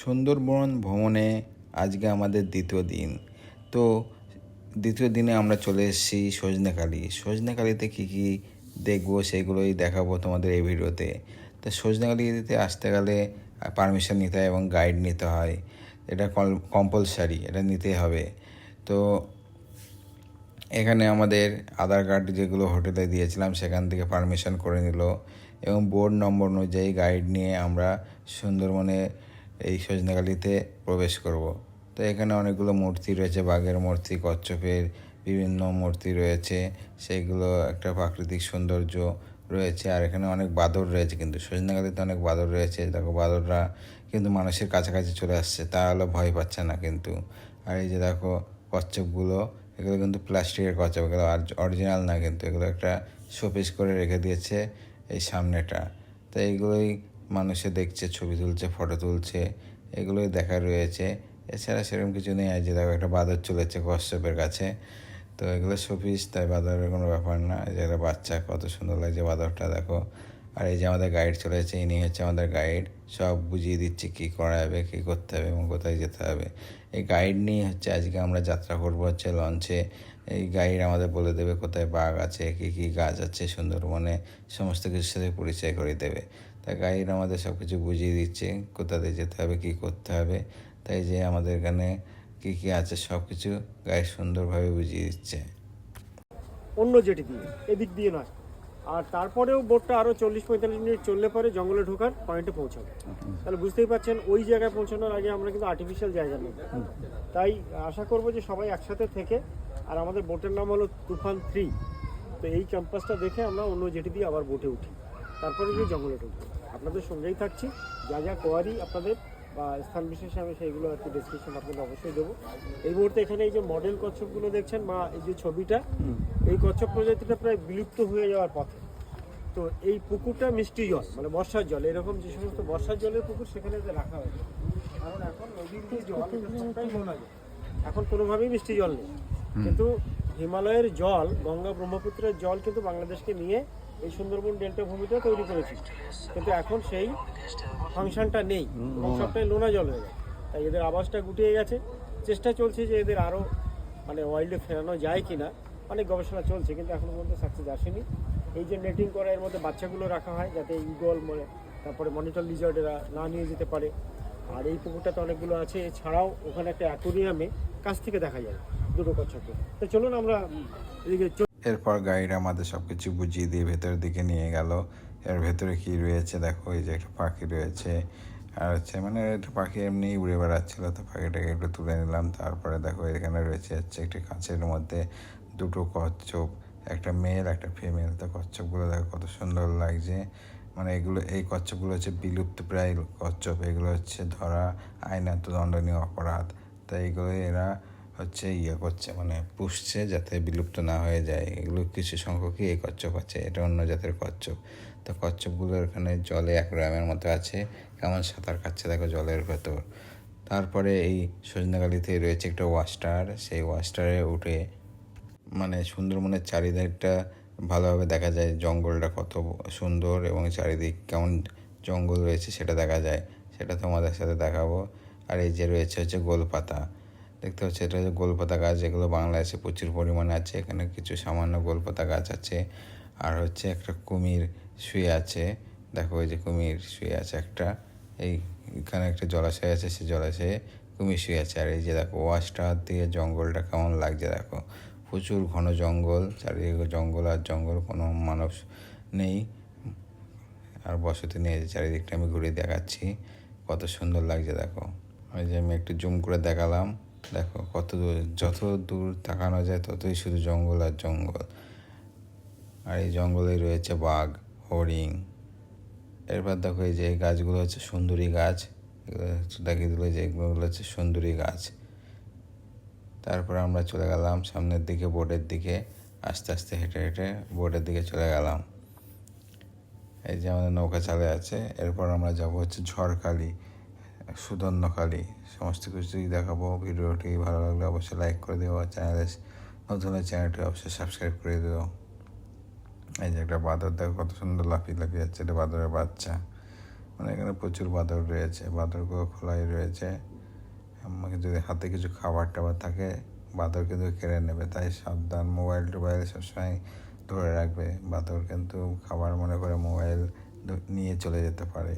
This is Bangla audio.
সুন্দরবন ভ্রমণে আজকে আমাদের দ্বিতীয় দিন। তো দ্বিতীয় দিনে আমরা চলে এসেছি সজনেখালি। সজনেখালিতে কী কী দেখব সেগুলোই দেখাবো তোমাদের এই ভিডিওতে। তো সজনেখালিতে আসতে গেলে পারমিশন নিতে হয় এবং গাইড নিতে হয়। এটা কম্পালসারি, এটা নিতে হবে। তো এখানে আমাদের আধার কার্ড যেগুলো হোটেলে দিয়েছিলাম সেখান থেকে পারমিশন করে নিল এবং বোর্ড নম্বর অনুযায়ী গাইড নিয়ে আমরা সুন্দরবনে এই সজনেখালিতে প্রবেশ করব। তো এখানে অনেকগুলো মূর্তি রয়েছে, বাঘের মূর্তি, কচ্ছপের বিভিন্ন মূর্তি রয়েছে, সেইগুলো একটা প্রাকৃতিক সৌন্দর্য রয়েছে, আর এখানে অনেক বাদর রয়েছে কিন্তু। সজনেখালিতে অনেক বাদর রয়েছে, দেখো বাদররা কিন্তু মানুষের কাছাকাছি চলে আসছে তা হলো ভয় পাচ্ছে না কিন্তু। আর এই যে দেখো কচ্ছপগুলো, এগুলো কিন্তু প্লাস্টিকের কচ্ছপ, এগুলো অরিজিনাল না কিন্তু, এগুলো একটা শোপিস করে রেখে দিয়েছে এই সামনেটা। তো এইগুলোই মানুষে দেখছে, ছবি তুলছে ফটো তুলছে, এগুলোই দেখা রয়েছে। এছাড়া সেরকম কিছু নেই। আর যে দেখো, একটা বাদর চলেছে কশ্যপের কাছে। তো এগুলো শোপিস, তাই বাদরের কোনো ব্যাপার না। যে একটা বাচ্চা, কত সুন্দর লাগছে বাদরটা, দেখো। আর এই যে আমাদের গাইড চলেছে ইনি হচ্ছে আমাদের গাইড সব বুঝিয়ে দিচ্ছে কী করা যাবে, কী করতে হবে এবং কোথায় যেতে হবে। এই গাইড নিয়ে হচ্ছে আজকে আমরা যাত্রা করব হচ্ছে লঞ্চে এই গাইড আমাদের বলে দেবে কোথায় বাঘ আছে, কী কী গাছ আছে সুন্দরবনে, সমস্ত কিছুর সাথে পরিচয় করে দেবে। তাই গাইড আমাদের সব কিছু বুঝিয়ে দিচ্ছে কোথাতে যেতে হবে, কী করতে হবে। তাই যে আমাদের এখানে কী কী আছে সব কিছু গাইড সুন্দরভাবে বুঝিয়ে দিচ্ছে। অন্য জেটি দিয়ে, এদিক দিয়ে নয়। আর তারপরেও বোটটা আরও চল্লিশ পঁয়তাল্লিশ মিনিট চললে পরে জঙ্গলে ঢোকার পয়েন্টে পৌঁছাবে। তাহলে বুঝতেই পারছেন, ওই জায়গায় পৌঁছানোর আগে আমরা কিন্তু আর্টিফিশিয়াল জায়গা নেই। তাই আশা করব যে সবাই একসাথে থেকে, আর আমাদের বোটের নাম হলো তুফান থ্রি তো এই ক্যাম্পাসটা দেখে আমরা অন্য জেটি দিয়ে আবার বোটে উঠি। তারপরে গিয়ে জঙ্গলে ঢুকবো। আপনাদের সঙ্গেই থাকছি। যা যা কোয়ারি আপনাদের বা স্থান বিশেষে আমি সেইগুলো আর কি ডিসক্রিপশন আপনাদের অবশ্যই দেবো। এই মুহূর্তে এখানে এই যে মডেল কচ্ছপগুলো দেখছেন বা এই যে ছবিটা এই কচ্ছপ প্রজাতিটা প্রায় বিলুপ্ত হয়ে যাওয়ার পথে। তো এই পুকুরটা মিষ্টি জল মানে বর্ষার জল এরকম যে সমস্ত বর্ষার জলের পুকুর সেখানে যে রাখা হয়েছে। কারণ এখন নদীর যে নোনা জল। এখন কোনোভাবেই মিষ্টি জল নেই। কিন্তু হিমালয়ের জল গঙ্গা ব্রহ্মপুত্রের জল কিন্তু বাংলাদেশকে নিয়ে এই সুন্দরবন ডেল্টা ভূমিটা তৈরি করেছি। কিন্তু এখন সেই ফাংশনটা নেই। সবটাই লোনা জল হয়ে গেছে। তাই এদের আবাসটা গুটিয়ে গেছে। চেষ্টা চলছে যে এদের আরও মানে ওয়াইল্ডে ফেরানো যায় কিনা। অনেক গবেষণা চলছে কিন্তু এখনও পর্যন্ত সাকসেস আসেনি। এই যে নেটিং করা এর মধ্যে বাচ্চাগুলো রাখা হয় যাতে ইগল মানে তারপরে মনিটর লিজার্ডেরা না নিয়ে যেতে পারে। আর এই পুকুরটাতে অনেকগুলো আছে। এছাড়াও ওখানে একটা অ্যাকোরিয়ামে কাছ থেকে দেখা যায় দুটো কচ্ছপকে তো চলুন আমরা এদিকে এরপর গাইড আমাদের সব কিছু বুঝিয়ে দিয়ে ভেতরের দিকে নিয়ে গেল। এর ভেতরে কি রয়েছে? দেখো, এই যে একটা পাখি রয়েছে। আর হচ্ছে মানে একটা পাখি এমনি উড়ে বেড়াচ্ছিল, তো পাখিটাকে একটু তুলে নিলাম। তারপরে দেখো, এখানে রয়েছে হচ্ছে একটি কাঁচের মধ্যে দুটো কচ্ছপ, একটা মেল, একটা ফিমেল। তো কচ্ছপগুলো দেখো, কত সুন্দর লাগছে। মানে এগুলো, এই কচ্ছপগুলো হচ্ছে বিলুপ্ত প্রায় কচ্ছপ। এগুলো হচ্ছে ধরা আইনত দণ্ডনীয় অপরাধ। তাই এগুলো এরা হচ্ছে ইয়ে করছে মানে পুষছে যাতে বিলুপ্ত না হয়ে যায়। এগুলো কিছু সংখ্যকই এই কচ্ছপ আছে, এটা অন্য জাতের কচ্ছপ। তো কচ্ছপগুলো এখানে জলে এক অ্যাকোয়ারিয়ামের মতো আছে, কেমন সাঁতার কাটছে দেখো জলের ভেতর। তারপরে এই সজনাগালিতে রয়েছে একটা ওয়াস্টার, সেই ওয়াস্টারে উঠে মানে সুন্দরবনের চারিদিকটা ভালোভাবে দেখা যায়, জঙ্গলটা কত সুন্দর এবং চারিদিক কেমন জঙ্গল রয়েছে সেটা দেখা যায়। সেটা তোমাদের সাথে দেখাবো। আর এই যে রয়েছে হচ্ছে গোলপাতা। দেখতে পাচ্ছি এটা হচ্ছে গোলপাতা গাছ, যেগুলো বাংলাদেশে প্রচুর পরিমাণে আছে। এখানে কিছু সামান্য গোলপাতা গাছ আছে। আর হচ্ছে একটা কুমির শুয়ে আছে। দেখো ওই যে কুমির শুয়ে আছে একটা। এই এখানে একটা জলাশয় আছে সেই জলাশয়ে কুমির শুয়ে আছে। আর এই যে দেখো, ওয়াশটা দিয়ে জঙ্গলটা কেমন লাগছে দেখো। প্রচুর ঘন জঙ্গল, চারিদিকে জঙ্গল আর জঙ্গল, কোনো মানুষ নেই। আর বসতি নেই চারিদিকটা আমি ঘুরে দেখাচ্ছি। কত সুন্দর লাগছে দেখো। ওই যে আমি একটু জুম করে দেখালাম। দেখো, কত দূর, যত দূর তাকানো যায় ততই শুধু জঙ্গল আর জঙ্গল। আর এই জঙ্গলে রয়েছে বাঘ, হরিণ। এরপর দেখো এই যে গাছগুলো হচ্ছে সুন্দরী গাছ। দেখিয়ে দিল যে এগুলো হচ্ছে সুন্দরী গাছ। তারপর আমরা চলে গেলাম সামনের দিকে বোর্ডের দিকে। আস্তে আস্তে হেঁটে হেঁটে বোর্ডের দিকে চলে গেলাম। এই যে আমাদের নৌকা চালে আছে। এরপর আমরা যাব হচ্ছে ঝড়খালি। সুদর্ণখালি সমস্ত কিছুই দেখাবো। ভিডিওটি ভালো লাগলে অবশ্যই লাইক করে দেবো চ্যানেলে নতুন চ্যানেলটি অবশ্যই সাবস্ক্রাইব করে দেবো এই যে একটা বাদর, দেখো কত সুন্দর লাফিয়ে লাফিয়ে যাচ্ছে এটা বাদরের বাচ্চা। মানে এখানে প্রচুর বাদর রয়েছে, বাদরগুলো খোলাই রয়েছে। আমাকে যদি হাতে কিছু খাবার টাবার থাকে, বাদর কিন্তু কেড়ে নেবে, তাই সাবধান। মোবাইল টোবাইল সবসময় ধরে রাখবে। বাদর কিন্তু খাবার মনে করে মোবাইল নিয়ে চলে যেতে পারে।